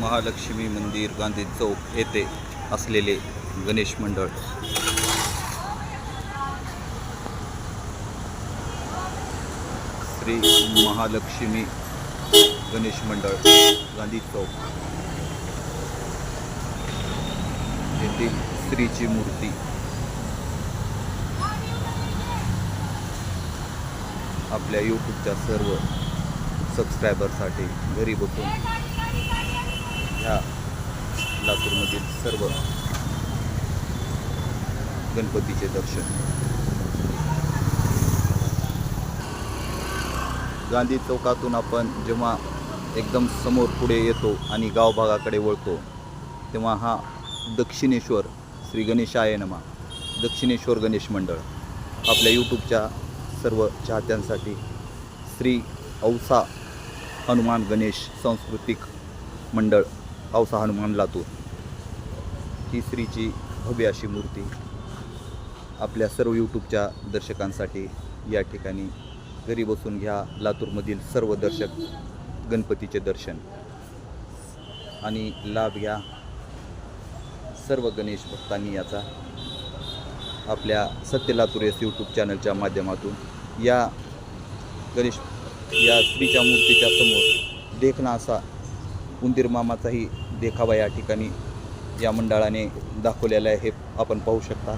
महालक्ष्मी मंदिर गांधी चौक येथे असलेले गणेश मंडळ. श्री महालक्ष्मी गणेश मंडळ गांधी चौक. येथील स्त्रीची मूर्ती. आपल्या यूट्यूबच्या सर्व सबस्क्रायबरसाठी घरी बसून ह्या लातूरमधील सर्व गणपतीचे दर्शन. गांधी चौकातून आपण जेव्हा एकदम समोर पुढे येतो आणि गावभागाकडे वळतो तेव्हा हा दक्षिणेश्वर श्री गणेशाय नमा दक्षिणेश्वर गणेश मंडळ आपल्या यूट्यूबच्या सर्व चाहत्यांसाठी श्री औसा हनुमान गणेश सांस्कृतिक मंडळ औसा हनुमान लातूर. ही श्रीची भव्य अशी मूर्ती आपल्या सर्व यूट्यूबच्या दर्शकांसाठी या ठिकाणी घरी बसून घ्या. लातूरमधील सर्व दर्शक गणपतीचे दर्शन आणि लाभ घ्या. सर्व गणेश भक्तांनी याचा आपल्या सत्य लातूर एस यूट्यूब चॅनलच्या माध्यमातून या गणेश या स्त्रीच्या मूर्तीच्या समोर देखणा असा उंदीर मामाचाही देखावा या ठिकाणी या मंडळाने दाखवलेला आहे हे आपण पाहू शकता.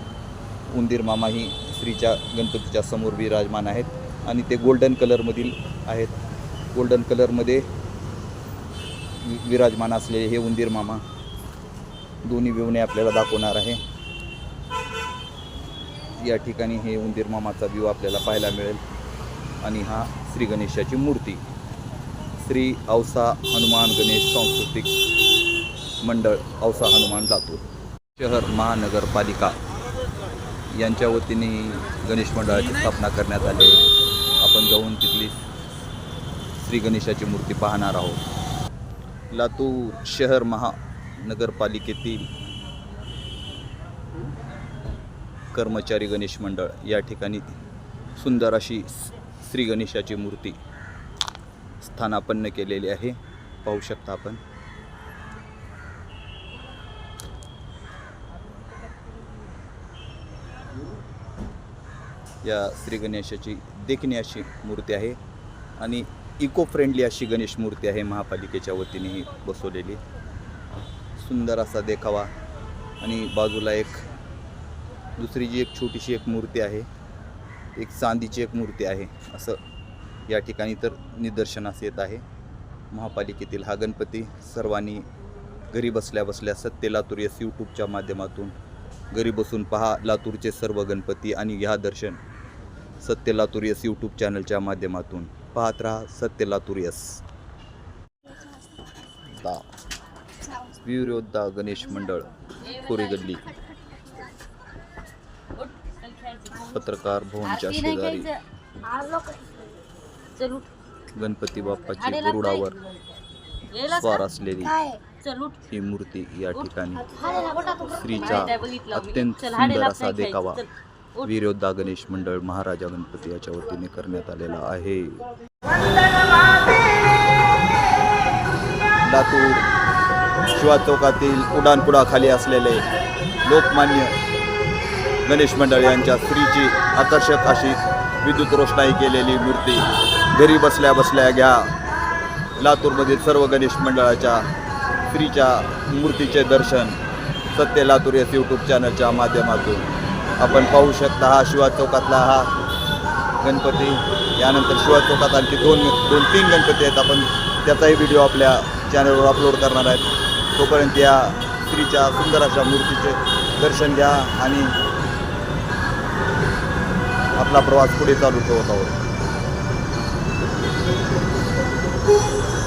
उंदीर मामा ही श्रीच्या गणपतीच्या समोर विराजमान आहेत आणि ते गोल्डन कलरमधील आहेत. गोल्डन कलरमध्ये वि- विराजमान असलेले हे उंदीर मामा दोन्ही विवणे आपल्याला दाखवणार आहे. या ठिकाणी हे उंदीर मामाचा व्ह्यू आपल्याला पाहायला मिळेल. आणि हा श्री गणेशाची मूर्ती. श्री औसा हनुमान गणेश सांस्कृतिक मंडळ औसा हनुमान लातूर. शहर महानगरपालिका यांच्या वतीने गणेश मंडळाची स्थापना करण्यात आली आपण जाऊन तिथली श्री गणेशाची मूर्ती पाहणार आहोत. लातूर शहर महानगरपालिकेतील कर्मचारी गणेश मंडळ या ठिकाणी सुंदर अशी श्री गणेशाची मूर्ती स्थानापन्न केलेली आहे. पाहू शकता आपण. या श्री गणेशाची देखणी अशी मूर्ती आहे आणि इको फ्रेंडली अशी गणेश मूर्ती आहे महापालिकेच्या वतीने ही बसवलेली. सुंदर असा देखावा. आणि बाजूला एक दुसरी जी एक छोटीशी एक मूर्ती आहे. एक चांदीची एक मूर्ती आहे. असं या ठिकाणी तर निदर्शनास येत आहे. महापालिकेतील हा गणपती सर्वांनी घरी बसल्या बसल्या सत्य लातूर एस यूट्यूबच्या माध्यमातून घरी बसून पहा. लातूरचे सर्व गणपती आणि घ्या दर्शन सत्य लातूर एस यूट्यूब चॅनलच्या माध्यमातून पाहत राहा सत्य लातूर एस. दा. विरोधा गणेश मंडळ कोरी गल्ली पत्रकार भवनच्या शेजारी. चल उठ गणपती बाप्पाची गरुडावर स्वार असलेली चल उठ ही मूर्ती या ठिकाणी. स्त्रीचा. अत्यंत सुंदर असा. देखावा. विरोधा गणेश मंडळ महाराजा गणपती याच्या वतीने करण्यात आलेला आहे लातूर शिवा चौकातील उड्डाणपुलाखाली असलेले लोकमान्य गणेश मंडळ यांच्या स्त्रीची आकर्षक अशी विद्युत रोषणाई केलेली मूर्ती घरी बसल्या बसल्या घ्या. लातूरमधील सर्व गणेश मंडळाच्या स्त्रीच्या मूर्तीचे दर्शन सत्य लातूर या यूट्यूब चॅनलच्या माध्यमातून आपण पाहू शकता. हा शिवा चौकातला हा गणपती. यानंतर शिवा चौकात आणखी दोन दोन तीन गणपती आहेत. आपण त्याचाही व्हिडिओ आपल्या चॅनलवर अपलोड करणार आहेत. तोपर्यंत या स्त्रीच्या सुंदर अशा मूर्तीचे दर्शन घ्या आणि आपला प्रवास पुढे चालू ठेवत आहोत. Thank you.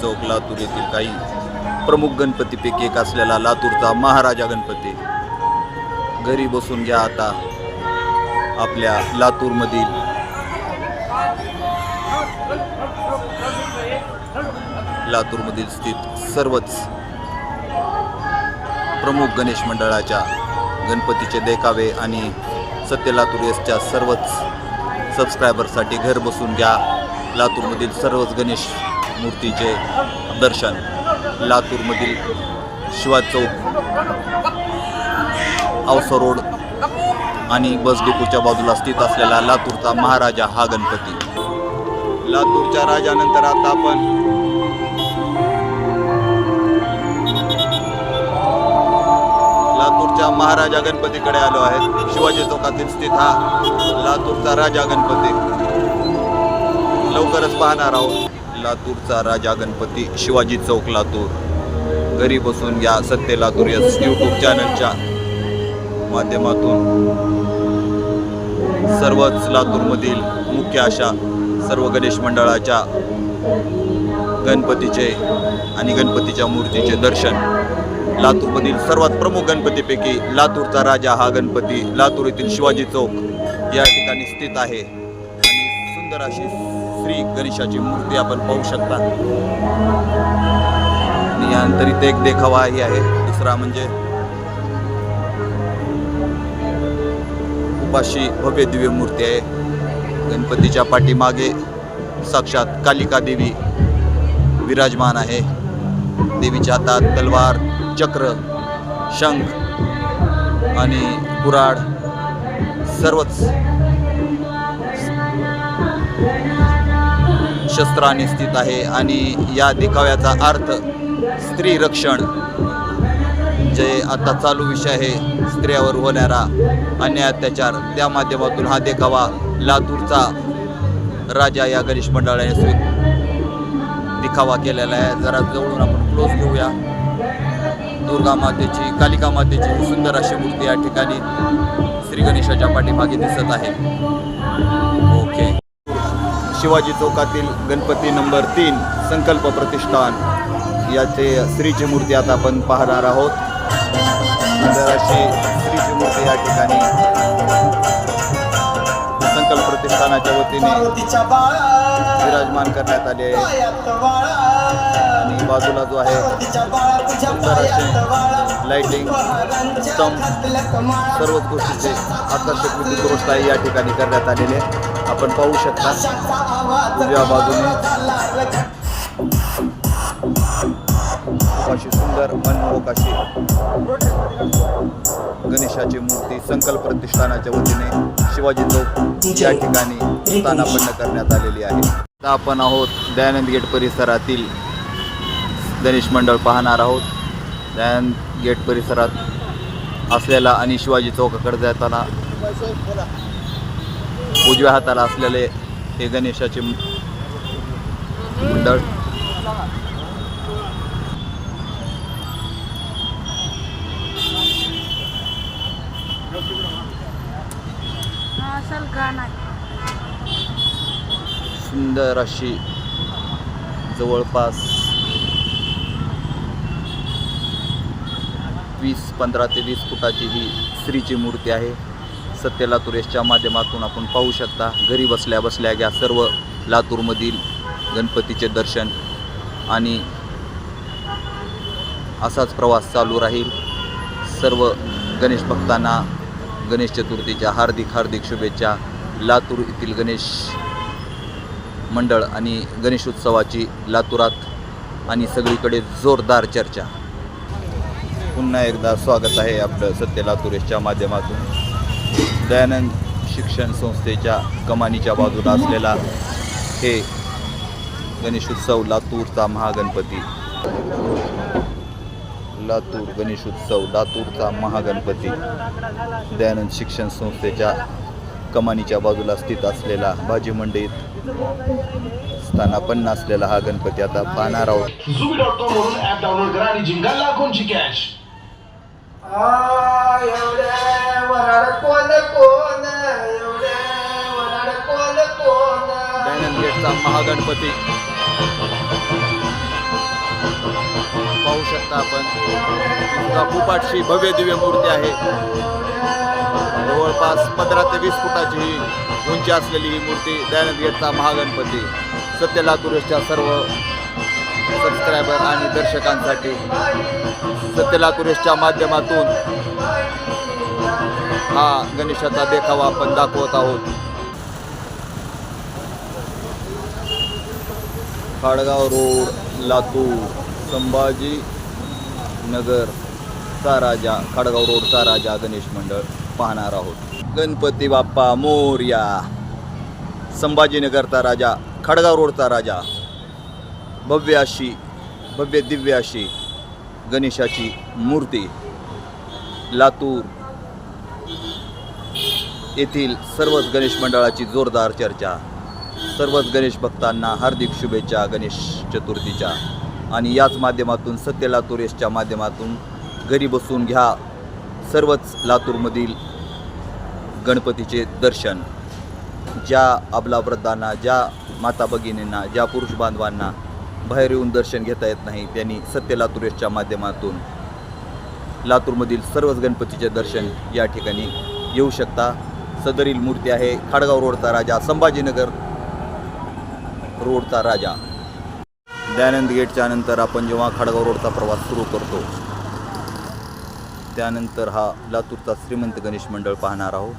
चौक लातूर येथील काही प्रमुख गणपतीपैकी एक असलेला लातूरचा महाराजा गणपती. घरी बसून घ्या आता आपल्या लातूरमधील लातूरमधील स्थित सर्वच प्रमुख गणेश मंडळाच्या गणपतीचे देखावे आणि सत्य लातूर एसच्या सर्वच सबस्क्रायबरसाठी घर बसून घ्या. लातूरमधील सर्वच गणेश मूर्तीचे दर्शन लातूरमधील शिवा चौक औसा रोड आणि बस डिपोच्या बाजूला स्थित असलेला लातूरचा महाराजा हा गणपती. लातूरच्या राजानंतर आता आपण लातूरच्या महाराजा गणपतीकडे आलो आहेत. शिवाजी चौकातील स्थित हा लातूरचा राजा गणपती. लवकरच पाहणार आहोत. लातूरचा राजा गणपती शिवाजी चौक लातूर. घरी बसून घ्या सत्य लातूर या यूट्यूब चॅनलच्या माध्यमातून सर्वच लातूरमधील मुख्य अशा सर्व गणेश मंडळाच्या गणपतीचे आणि गणपतीच्या मूर्तीचे दर्शन लातूरमधील सर्वात प्रमुख गणपतीपैकी लातूरचा राजा हा गणपती लातूर येथील शिवाजी चौक या ठिकाणी स्थित आहे. आणि सुंदर अशी श्री गणेशाची मूर्ती आपण पाहू शकता. आणि यानंतर इथे एक देखावाही आहे. दुसरा म्हणजे उपाशी भव्य दिव्य मूर्ती आहे. गणपतीच्या पाठीमागे साक्षात कालिका देवी विराजमान आहे. देवीच्या हातात तलवार चक्र शंख आणि कुराड सर्वच शस्त्राने स्थित आहे आणि या देखाव्याचा अर्थ स्त्री रक्षण. जे आता चालू विषय आहे स्त्रियावर होणारा अन्याय अत्याचार. त्या माध्यमातून हा देखावा लातूरचा राजा या गणेश मंडळाने स्वी दिखावा केलेला आहे. जरा जवळून आपण क्लोज घेऊया. दुर्गा मातेची कालिका मातेची सुंदर अशी मूर्ती या ठिकाणी श्री गणेशाच्या पाठीमागे दिसत आहे. ओके शिवाजी चौकातील गणपती नंबर तीन संकल्प प्रतिष्ठान याचे श्रीची मूर्ती आता आपण पाहणार आहोत. सुंदर अशी श्रीची मूर्ती या ठिकाणी संकल्प प्रतिष्ठानाच्या वतीने विराजमान करण्यात आले आहे. आणि बाजूला जो आहे सुंदर असे लाइटिंग स्तंभ सर्वच गोष्टीचे आकर्षक विद्युत आहे या ठिकाणी करण्यात आलेले. आपण पाहू शकता. उजव्या बाजूने. अशी सुंदर मनमोहक अशी गणेशाची मूर्ती संकल्प प्रतिष्ठानाच्या वतीने शिवाजी चौक या ठिकाणी स्थानापन्न करण्यात आलेली आहे. आता आपण आहोत दयानंद गेट परिसरातील गणेश मंडळ पाहणार आहोत. दयानंद गेट परिसरात असलेला आणि शिवाजी चौकाकडे जाताना उजव्या हाताला असलेले हे गणेशाचे मंडळ. सुंदर अशी जवळपास वीस पंधरा ते वीस फुटाची ही श्रीची मूर्ती आहे. सत्य लातूरेशच्या माध्यमातून आपण पाहू शकता. घरी बसल्या बसल्या घ्या सर्व लातूरमधील गणपतीचे दर्शन आणि असाच प्रवास चालू राहील. सर्व गणेश भक्तांना गणेश चतुर्थीच्या हार्दिक हार्दिक शुभेच्छा. लातूर येथील गणेश मंडळ आणि गणेशोत्सवाची लातूरात आणि सगळीकडे जोरदार चर्चा. पुन्हा एकदा स्वागत आहे आपलं सत्य लातूरेशच्या माध्यमातून. दयानंद शिक्षण संस्थेच्या कमानीच्या बाजूला असलेला हे गणेशोत्सव लातूरचा महागणपती. लातूर गणेशोत्सव लातूरचा महागणपती. दयानंद शिक्षण संस्थेच्या कमानीच्या बाजूला स्थित असलेला भाजी मंडईत स्थानापन्न असलेला हा गणपती आता पाहणार आहोत. झुबी वराड कोण कोण? वराड कोण कोण? गेटचा महागणपती. शकता आपण. सुद्धा भव्य दिव्य मूर्ती आहे. जवळपास पंधरा ते वीस फुटाची ही उंची असलेली ही मूर्ती दयानंद गेटचा महागणपती. सत्य लातूरच्या सर्व सबस्क्रायबर आणि दर्शकांसाठी सत्य कुरेशच्या माध्यमातून हा गणेशाचा देखावा आपण दाखवत आहोत. खाडगाव रोड लातूर संभाजी नगरचा राजा खाडगाव रोडचा राजा गणेश मंडळ पाहणार आहोत. गणपती बाप्पा मोर्या संभाजीनगरचा राजा खडगाव रोडचा राजा भव्य अशी भव्य दिव्य अशी गणेशाची मूर्ती लातूर येथील सर्वच गणेश मंडळाची जोरदार चर्चा सर्वच गणेश भक्तांना हार्दिक शुभेच्छा गणेश चतुर्थीच्या. आणि याच माध्यमातून सत्य लातूर एसच्या माध्यमातून घरी बसून घ्या सर्वच लातूरमधील गणपतीचे दर्शन. ज्या अबलावृद्धांना ज्या माता भगिनींना ज्या पुरुष बांधवांना बाहेर येऊन दर्शन घेता येत नाही. त्यांनी सत्य लातूरेशच्या माध्यमातून लातूरमधील सर्वच गणपतीचे दर्शन या ठिकाणी येऊ शकता. सदरील मूर्ती आहे. खाडगाव रोडचा राजा संभाजीनगर रोडचा राजा. दयानंद गेटच्या नंतर आपण जेव्हा खाडगाव रोडचा प्रवास सुरू करतो त्यानंतर हा लातूरचा श्रीमंत गणेश मंडळ पाहणार आहोत.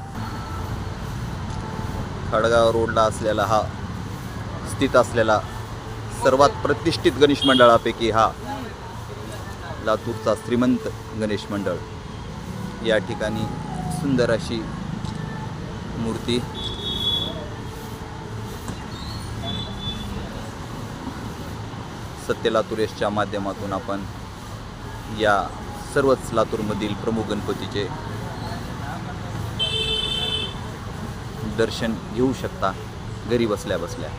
खाडगाव रोडला असलेला हा स्थित असलेला सर्वात प्रतिष्ठित गणेश मंडळापैकी हा लातूरचा श्रीमंत गणेश मंडळ. या ठिकाणी सुंदर अशी मूर्ती. सत्य लातूरेसच्या माध्यमातून आपण या सर्वच लातूरमधील प्रमुख गणपतीचे दर्शन घेऊ शकता. घरी बसल्या बसल्या.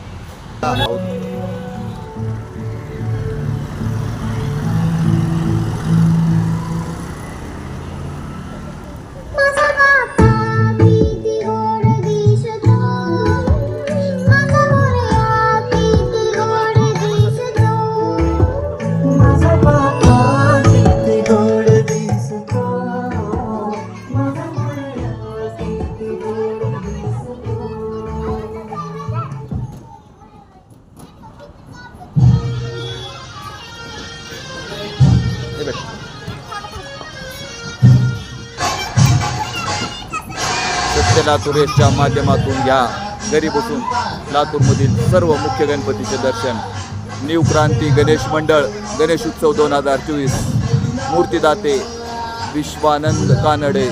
लातूर एसच्या माध्यमातून घ्या. घरी बसून लातूरमधील सर्व मुख्य गणपतीचे दर्शन. न्यू क्रांती गणेश मंडळ गणेश उत्सव दोन हजार चोवीस. मूर्तीदाते विश्वानंद कानडे.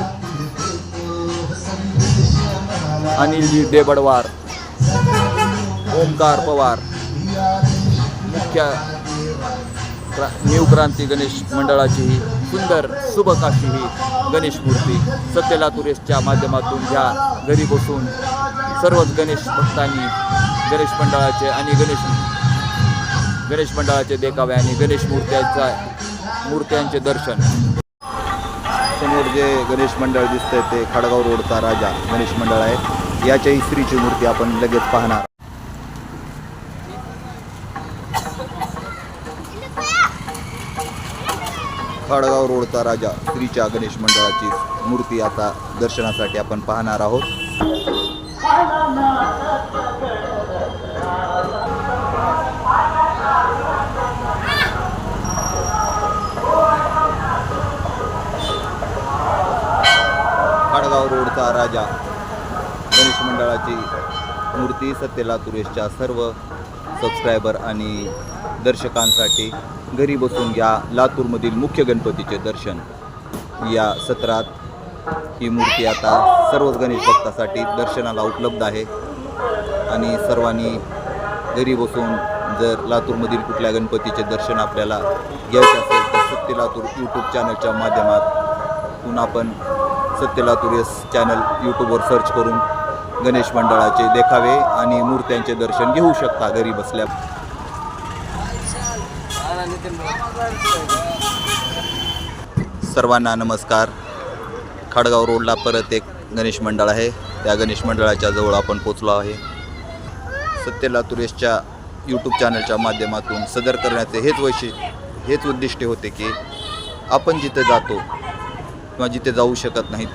अनिलजी देबडवार. ओमकार पवार. मुख्य न्यू क्रांती गणेश मंडळाची ही सुंदर शुभकाशी ही गणेश मूर्ती सत्य तुरेशच्या माध्यमातून घ्या. घरी बसून सर्वच गणेश भक्तांनी गणेश मंडळाचे आणि गणेश गणेश मंडळाचे देखावे आणि गणेश मूर्त्यांचा मूर्त्यांचे दर्शन. समोर जे गणेश मंडळ दिसतंय ते खडगाव रोडचा राजा गणेश मंडळ आहे. याच्याही स्त्रीची मूर्ती आपण लगेच पाहणार. खडगाव रोडचा राजा स्त्रीच्या गणेश मंडळाची मूर्ती आता दर्शनासाठी आपण पाहणार आहोत. खडगाव रोडचा राजा गणेश मंडळाची मूर्ती सत्यला तुरेशच्या सर्व सबस्क्रायबर आणि दर्शकांसाठी घरी बसून घ्या लातूरमधील मुख्य गणपतीचे दर्शन. या सत्रात ही मूर्ती आता सर्वच गणेश भक्तासाठी दर्शनाला उपलब्ध आहे. आणि सर्वांनी घरी बसून जर लातूरमधील कुठल्या गणपतीचे दर्शन आपल्याला घ्यायचे असेल तर सत्य लातूर यूट्यूब चॅनलच्या माध्यमातून आपण सत्य लातूर एस चॅनल यूट्यूबवर सर्च करून गणेश मंडळाचे देखावे आणि मूर्त्यांचे दर्शन घेऊ शकता घरी बसल्या सर्वांना नमस्कार. खाडगाव रोडला परत एक गणेश मंडळ आहे. त्या गणेश मंडळाच्या जवळ आपण पोचलो आहे. सत्य तुरेशच्या यूट्यूब चॅनलच्या माध्यमातून सदर करण्याचे हेच वैशिष्ट्य हेच उद्दिष्ट होते की आपण जिथे जातो किंवा जिथे जाऊ शकत नाहीत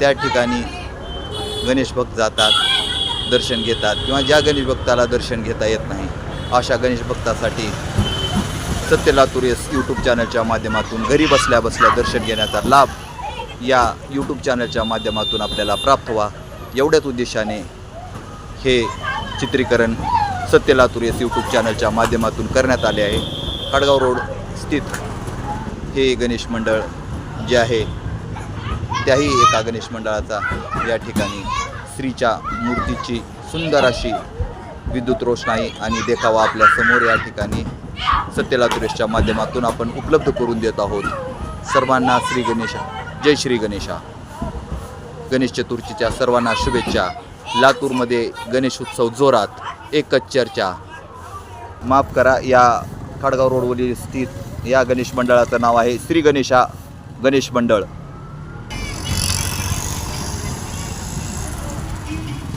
त्या ठिकाणी गणेश भक्त जातात दर्शन घेतात किंवा ज्या गणेश भक्ताला दर्शन घेता येत नाही अशा गणेश भक्तासाठी सत्य लातूर एस यूट्यूब चॅनलच्या माध्यमातून घरी बसल्या बसल्या दर्शन घेण्याचा लाभ या यूट्यूब चॅनलच्या माध्यमातून आपल्याला प्राप्त व्हा. एवढ्याच उद्देशाने हे चित्रीकरण सत्य लातूर एस यूट्यूब चॅनलच्या माध्यमातून करण्यात आले आहे. खडगाव रोड स्थित हे गणेश मंडळ जे आहे त्याही एका गणेश मंडळाचा या ठिकाणी स्त्रीच्या मूर्तीची सुंदर अशी विद्युत रोषणाई आणि देखावा आपल्यासमोर या ठिकाणी सत्यलातुरेशच्या माध्यमातून आपण उपलब्ध करून देत आहोत. सर्वांना श्री गणेशा जय श्री गणेशा. गणेश चतुर्थीच्या सर्वांना शुभेच्छा. लातूरमध्ये गणेश उत्सव जोरात एकच चर्चा. माफ करा या खडगाव रोडवरील स्थित या गणेश मंडळाचं नाव आहे श्री गणेशा गणेश मंडळ.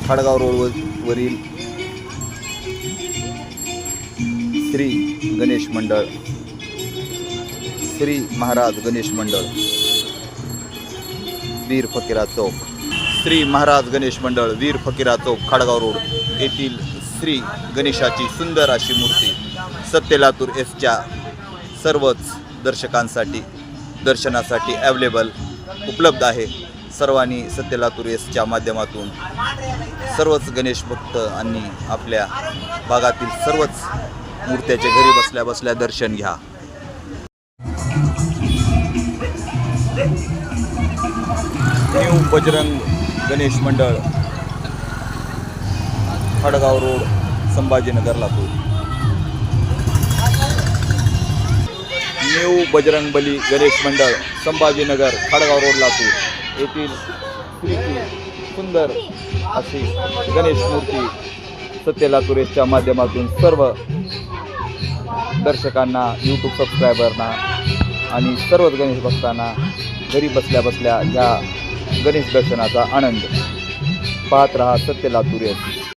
खडगाव रोडवर श्री गणेश मंडळ. श्री महाराज गणेश मंडळ. वीर फकीरा चौक. श्री महाराज गणेश मंडळ वीर फकीरा चौक खाडगाव रोड येथील श्री गणेशाची सुंदर अशी मूर्ती सत्यलातूर एसच्या सर्वच दर्शकांसाठी दर्शनासाठी अवेलेबल उपलब्ध आहे. सर्वांनी सत्यलातूर एसच्या माध्यमातून सर्वच गणेश भक्त आणि आपल्या भागातील सर्वच मूर्त्याचे घरी बसल्या बसल्या दर्शन घ्या. न्यू बजरंग गणेश मंडळ खडगाव रोड संभाजीनगर लातूर. न्यू बजरंग बली गणेश मंडळ संभाजीनगर खडगाव रोड लातूर. येथील सुंदर अशी गणेश मूर्ती सत्य लातूरेसच्या माध्यमातून सर्व दर्शकांना यूट्यूब सबस्क्रायबरना आणि सर्वच गणेश भक्तांना घरी बसल्या बसल्या ह्या गणेश दर्शनाचा आनंद. पाहत रहा सत्य लातूर